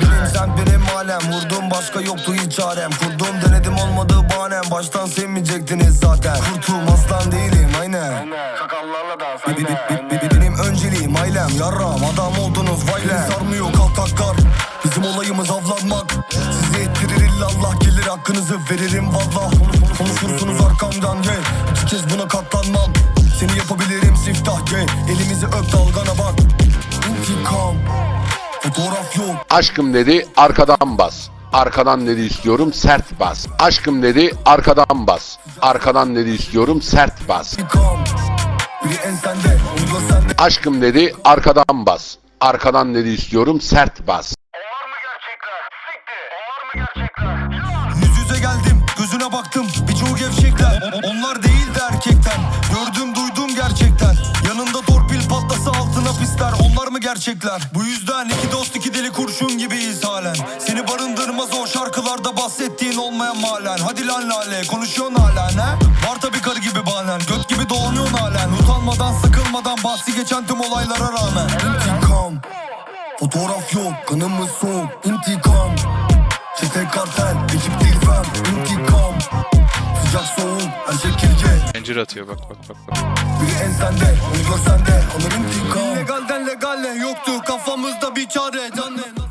Birim sen birim alem Vurdum başka yoktu hiç çarem. Kurdum denedim olmadı bahanem. Baştan sevmeyecektiniz zaten. Kurtum aslan değilim aynen. Sakallarla dans Benim önceliğim ailem. Yarram adam oldunuz vay lan Sarmıyor kaltaklar Bizim olayımız avlanmak. Sizi ettirir illallah Gelir hakkınızı veririm valla. Konuşursunuz arkamdan ye İki kez buna katlanmam Seni yapabilirim siftah ye Elimizi öp dalgana bak İntikam Fotoğraf yok Aşkım dedi arkadan bas. Arkadan dedi istiyorum sert bas. Aşkım dedi arkadan bas. Arkadan dedi istiyorum sert bas. Aşkım dedi arkadan bas. Arkadan dedi istiyorum sert bas. Onlar mı gerçekler? Siktir. Onlar mı gerçekler? Yüz yüze geldim, gözüne baktım Birçoğu gevşekler, onlar gerçekler? Bu yüzden iki dost iki deli kurşun gibiyiz halen Seni barındırmaz o şarkılarda bahsettiğin olmayan malen Hadi lan lale konuşuyorsun halen he? Var tabi karı gibi bahanen Göt gibi dolanıyorsun halen Utanmadan sıkılmadan bahsi geçen tüm olaylara rağmen İntikam Fotoğraf yok, kanımız soğuk İntikam Çete kartel, ekip değil fem İntikam Sıcak soğuk, her şey kirce Pencere atıyor bak bak bak. bak. Biri ensende, onu görsen de alır intikam Legale yoktu. Kafamızda bir çare Canne